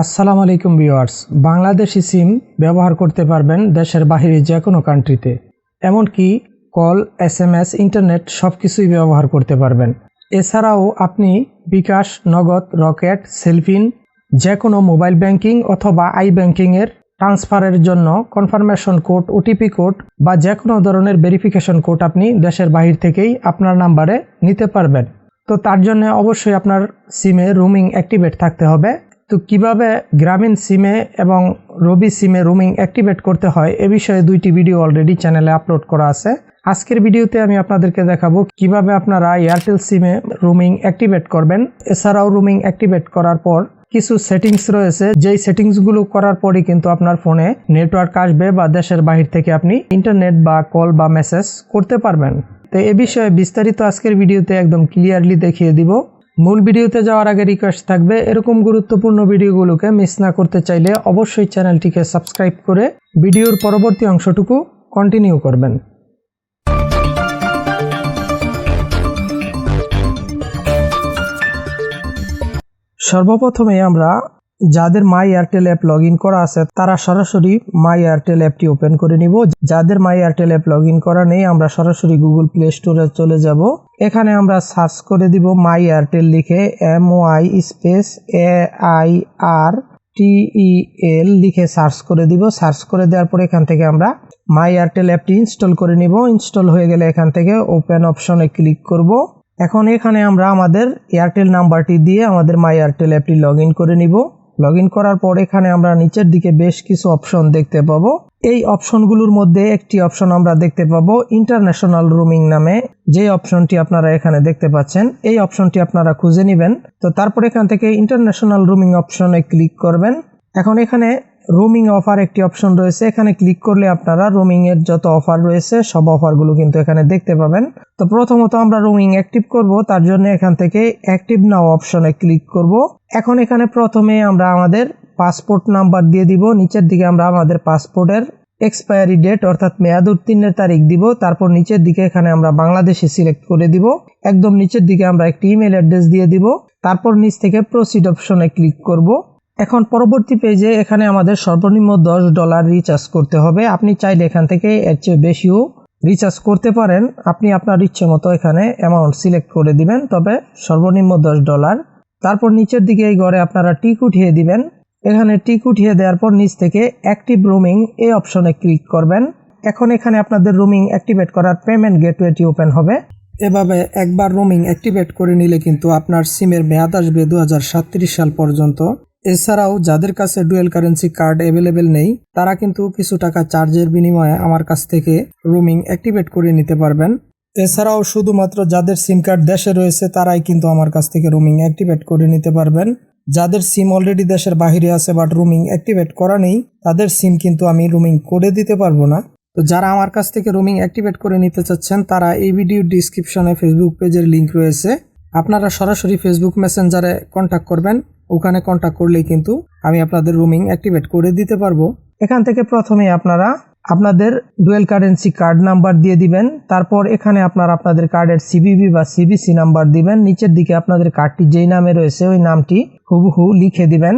আসসালামু আলাইকুম ভিউয়ার্স, বাংলাদেশি সিম ব্যবহার করতে পারবেন দেশের বাইরে যে কোনো কান্ট্রিতে এমনকি call S M S internet সব কিছুই ব্যবহার করতে পারবেন। এছাড়াও আপনি বিকাশ, নগদ, রকেট, সেলফিন যে কোনো মোবাইল ব্যাংকিং অথবা আই ব্যাংকিংয়ের ট্রান্সফারের জন্য কনফার্মেশন কোড, ওটিপি কোড বা যে কোনো ধরনের ভেরিফিকেশন কোড আপনি দেশের বাহির থেকেই আপনার নাম্বারে নিতে পারবেন। তো তার জন্য অবশ্যই আপনার সিমে রুমিং অ্যাক্টিভেট থাকতে হবে। তো কীভাবে গ্রামীণ সিমে এবং রবি সিমে রুমিং অ্যাক্টিভেট করতে হয়, এ বিষয়ে দুইটি ভিডিও অলরেডি চ্যানেলে আপলোড করা আছে। আজকের ভিডিওতে আমি আপনাদেরকে দেখাবো কীভাবে আপনারা এয়ারটেল সিমে রুমিং অ্যাক্টিভেট করবেন। এছাড়াও রুমিং অ্যাক্টিভেট করার পর কিছু সেটিংস রয়েছে, যেই সেটিংসগুলো করার পরই কিন্তু আপনার ফোনে নেটওয়ার্ক আসবে বা দেশের বাহির থেকে আপনি ইন্টারনেট বা কল বা মেসেজ করতে পারবেন। তো এ বিষয়ে বিস্তারিত আজকের ভিডিওতে একদম ক্লিয়ারলি দেখিয়ে দিব। মূল ভিডিওতে যাওয়ার আগে রিকোয়েস্ট থাকবে, এরকম গুরুত্বপূর্ণ ভিডিওগুলোকে মিস না করতে চাইলে অবশ্যই চ্যানেলটিকে সাবস্ক্রাইব করে ভিডিওর পরবর্তী অংশটুকু কন্টিনিউ করবেন। সর্বপ্রথমে আমরা যাদের মাই এয়ারটেল অ্যাপ লগ করা আছে, তারা সরাসরি মাই এয়ারটেল অ্যাপটি ওপেন করে নিব। যাদের মাই এয়ারটেল অ্যাপ লগ করা নেই, আমরা সরাসরি গুগল প্লে স্টোরে চলে যাব। এখানে আমরা সার্চ করে দিব মাই এয়ারটেল লিখে M O I space A I R T E L লিখে সার্চ করে দিব। সার্চ করে দেওয়ার পর এখান থেকে আমরা মাই এয়ারটেল অ্যাপটি ইনস্টল করে নিব। ইনস্টল হয়ে গেলে এখান থেকে ওপেন অপশনে ক্লিক করব। এখন এখানে আমরা আমাদের এয়ারটেল নাম্বারটি দিয়ে আমাদের মাই এয়ারটেল অ্যাপটি লগ করে নিব। লগ করার পর এখানে আমরা নিচের দিকে বেশ কিছু অপশন দেখতে পাবো। এই অপশনগুলোর মধ্যে একটি অপশন আমরা দেখতে পাবো ইন্টারন্যাশনাল রুমিং নামে। যে অপশনটি আপনারা এখানে দেখতে পাচ্ছেন, এই অপশনটি আপনারা খুঁজে নেবেন। তো তারপর এখান থেকে ইন্টারন্যাশনাল রুমিং অপশনে ক্লিক করবেন। এখন এখানে রোমিং অফার একটি অপশন রয়েছে। এখানে ক্লিক করলে আপনারা রোমিং এর যত অফার রয়েছে, সব অফারগুলো কিন্তু এখানে দেখতে পাবেন। তো প্রথমত আমরা রোমিং অ্যাক্টিভ করব, তার জন্য এখান থেকে অ্যাক্টিভ নাও অপশনে ক্লিক করব। এখন এখানে প্রথমে আমরা আমাদের পাসপোর্ট নাম্বার দিয়ে দিব, নিচের দিকে আমরা আমাদের পাসপোর্টের এক্সপায়ারি ডেট অর্থাৎ মেয়াদ উত্তীর্ণের তারিখ দিব, তারপর নিচের দিকে এখানে আমরা বাংলাদেশে সিলেক্ট করে দিব। একদম নিচের দিকে আমরা একটি ইমেল অ্যাড্রেস দিয়ে দিব, তারপর নিচ থেকে প্রসিড অপশনে ক্লিক করব। এখন পরবর্তী পেজে এখানে আমাদের সর্বনিম্ন দশ ডলার রিচার্জ করতে হবে। আপনি চাইলে এখান থেকে এর চেয়ে বেশিও রিচার্জ করতে পারেন। আপনি আপনার ইচ্ছে মতো এখানে অ্যামাউন্ট সিলেক্ট করে দিবেন, তবে সর্বনিম্ন দশ ডলার তারপর নিচের দিকে এই ঘরে আপনারা টিক উঠিয়ে দিবেন। এখানে টিক উঠিয়ে দেওয়ার পর নিচ থেকে অ্যাক্টিভ রুমিং এই অপশনে ক্লিক করবেন। এখন এখানে আপনাদের রুমিং অ্যাক্টিভেট করার পেমেন্ট গেটওয়েটি ওপেন হবে। এভাবে একবার রোমিং অ্যাক্টিভেট করে নিলে কিন্তু আপনার সিমের মেয়াদ আসবে দু সাল পর্যন্ত। এছাড়াও যাদের কাছে ডুয়েল কারেন্সি কার্ড অ্যাভেলেবেল নেই, তারা কিন্তু কিছু টাকা চার্জের বিনিময়ে আমার কাছ থেকে রোমিং অ্যাক্টিভেট করে নিতে পারবেন। এছাড়াও শুধুমাত্র যাদের সিম কার্ড দেশে রয়েছে, তারাই কিন্তু আমার কাছ থেকে রোমিং অ্যাক্টিভেট করে নিতে পারবেন। যাদের সিম অলরেডি দেশের বাহিরে আছে বাট রুমিং অ্যাক্টিভেট করা নেই, তাদের সিম কিন্তু আমি রুমিং করে দিতে পারব না। তো যারা আমার কাছ থেকে রুমিং অ্যাক্টিভেট করে নিতে চাচ্ছেন, তারা এই ভিডিও ডিসক্রিপশনে ফেসবুক পেজের লিঙ্ক রয়েছে। আপনারা সরাসরি ফেসবুক মেসেঞ্জারে কন্ট্যাক্ট করবেন। ওখানে কন্ট্যাক্ট করলেই কিন্তু আমি আপনাদের রুমিং অ্যাক্টিভেট করে দিতে পারব। এখান থেকে প্রথমে আপনারা আপনাদের ডুয়েল কারেন্সি কার্ড নাম্বার দিয়ে দিবেন। তারপর এখানে আপনার আপনাদের কার্ডের সিবিবি বা সিবিসি নাম্বার দিবেন। নিচের দিকে আপনাদের কার্ডটি যেই নামে রয়েছে, ওই নামটি হুবহু লিখে দিবেন।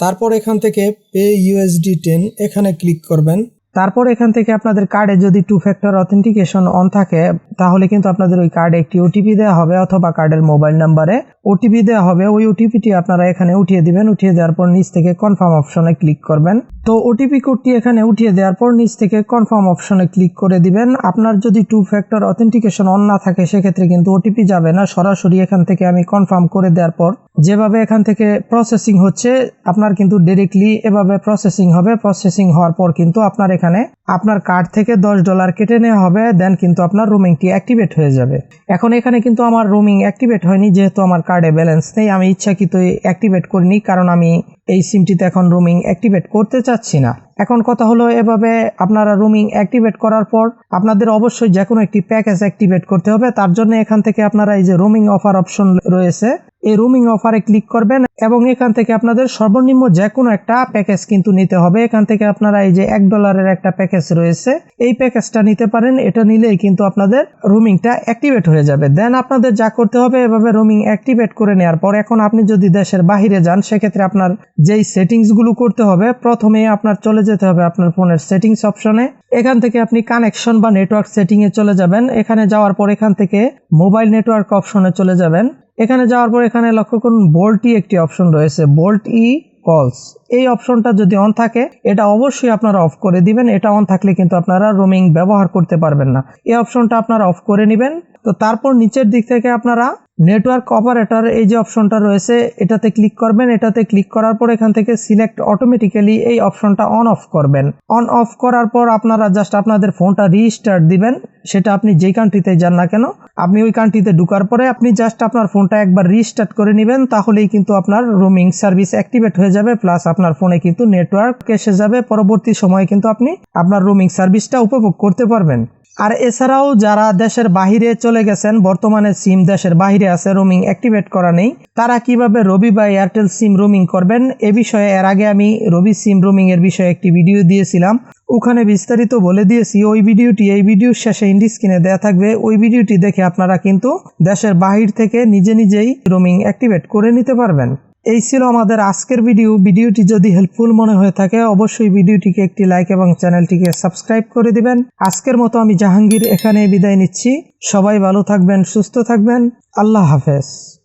তারপর এখান থেকে পে ইউএসডি টেন এখানে ক্লিক করবেন। তারপর এখান থেকে আপনাদের কার্ডে যদি টু ফ্যাক্টর অথেন্টিকেশন অন থাকে, তাহলে কিন্তু আপনাদের ওই কার্ডে একটি ওটিপি দেওয়া হবে অথবা কার্ডের মোবাইল নাম্বারে ওটিপি দেওয়া হবে। ওই ওটিপিটি আপনারা এখানে উঠিয়ে দিবেন। উঠিয়ে দেওয়ার পর নিচ থেকে কনফার্ম অপশনে ক্লিক করবেন। তো ওটিপি কোডটি এখানে উঠিয়ে দেওয়ার পর নিচ থেকে কনফার্ম অপশনে ক্লিক করে দিবেন। আপনার যদি টু ফ্যাক্টর অথেন্টিকেশন অন না থাকে, সেক্ষেত্রে কিন্তু ওটিপি যাবে না। সরাসরি এখান থেকে আমি কনফার্ম করে দেওয়ার পর যেভাবে এখান থেকে প্রসেসিং হচ্ছে, আপনার কিন্তু ডিরেক্টলি এভাবে প্রসেসিং হবে। প্রসেসিং হওয়ার পর কিন্তু আপনার এখানে আপনার কার্ড থেকে দশ ডলার কেটে নেওয়া হবে দেন কিন্তু আপনার রুমিংটি অ্যাক্টিভেট হয়ে যাবে। এখন এখানে কিন্তু আমার রুমিং অ্যাক্টিভেট হয়নি, যেহেতু আমার কার্ডে ব্যালেন্স নেই, আমি ইচ্ছাকৃত অ্যাক্টিভেট করিনি, কারণ আমি এই সিমটিতে এখন রুমিং অ্যাক্টিভেট করতে চাচ্ছি না। এখন কথা হলো এভাবে আপনারা রুমিং অ্যাক্টিভেট করার পর আপনাদের অবশ্যই যে কোনো একটি প্যাকেজ অ্যাক্টিভেট করতে হবে, তার জন্য এখান থেকে আপনারা এই যে রুমিং অফার অপশন রয়েছে, এই রুমিং অফারে ক্লিক করবেন এবং এখান থেকে আপনাদের সর্বনিম্ন যে কোনো একটা প্যাকেজ কিন্তু নিতে হবে। এখান থেকে আপনারা এই যে এক ডলারের একটা প্যাকেজ প্যাকেজ রয়েছে। এই প্যাকেজটা নিতে পারেন। এটা নিলেই কিন্তু আপনাদের রোমিংটা অ্যাক্টিভেট হয়ে যাবে। দেন আপনাদের যা করতে হবে, এভাবে রোমিং অ্যাক্টিভেট করে নেওয়ার পর এখন আপনি যদি দেশের বাহিরে যান, সেক্ষেত্রে আপনার যেই সেটিংসগুলো করতে হবে প্রথমে আপনার চলে যেতে হবে আপনার ফোনের সেটিংস অপশনে এখান থেকে আপনি কানেকশন বা নেটওয়ার্ক সেটিংয়ে চলে যাবেন। এখানে যাওয়ার পর এখান থেকে মোবাইল নেটওয়ার্ক অপশনে চলে যাবেন। এখানে যাওয়ার পর এখানে লক্ষ্য করুন বোল্টই একটি অপশন রয়েছে। বোল্ট ই কলস এই অপশনটা যদি অন থাকে, এটা অবশ্যই আপনারা অফ করে দিবেন। এটা অন থাকলে কিন্তু আপনারা রোমিং ব্যবহার করতে পারবেন না। এই অপশনটা আপনারা অফ করে নেবেন। তো তারপর নিচের দিক থেকে আপনারা নেটওয়ার্ক অপারেটর এই যে অপশনটা রয়েছে, এটাতে ক্লিক করবেন। এটাতে ক্লিক করার পর এখান থেকে সিলেক্ট অটোমেটিক্যালি এই অপশনটা অন অফ করবেন। অন অফ করার পর আপনারা জাস্ট আপনাদের ফোনটা রিস্টার্ট দিবেন। সেটা আপনি যেই কান্ট্রিতে যান না কেন, আপনি ওই কান্ট্রিতে ঢুকার পরে আপনি জাস্ট আপনার ফোনটা একবার রিস্টার্ট করে নেবেন, তাহলেই কিন্তু আপনার রোমিং সার্ভিস অ্যাক্টিভেট হয়ে যাবে প্লাস আপনার ফোনে কিন্তু নেটওয়ার্ক এসে যাবে। পরবর্তী সময়ে কিন্তু আপনি আপনার রোমিং সার্ভিসটা উপভোগ করতে পারবেন। আর এছাড়াও যারা দেশের বাহিরে চলে গেছেন, বর্তমানে সিম দেশের বাহিরে আছে, রোমিং অ্যাক্টিভেট করা নেই, তারা কীভাবে রবি বা এয়ারটেল সিম রোমিং করবেন, এ বিষয়ে এর আগে আমি রবি সিম রোমিং এর বিষয়ে একটি ভিডিও দিয়েছিলাম। ওখানে বিস্তারিত বলে দিয়েছি, ওই ভিডিওটি এই ভিডিওর শেষে ইন্ডি স্ক্রিনে দেওয়া থাকবে, ওই ভিডিওটি দেখে আপনারা কিন্তু দেশের বাহির থেকে নিজে নিজেই রোমিং অ্যাক্টিভেট করে নিতে পারবেন। এই ছিল আমাদের আজকের ভিডিও। ভিডিওটি যদি হেল্পফুল মনে হয়ে থাকে, অবশ্যই ভিডিওটিকে একটি লাইক এবং চ্যানেলটিকে সাবস্ক্রাইব করে দিবেন। আজকের মতো আমি জাহাঙ্গীর এখানে বিদায় নিচ্ছি। সবাই ভালো থাকবেন, সুস্থ থাকবেন। আল্লাহ হাফেজ।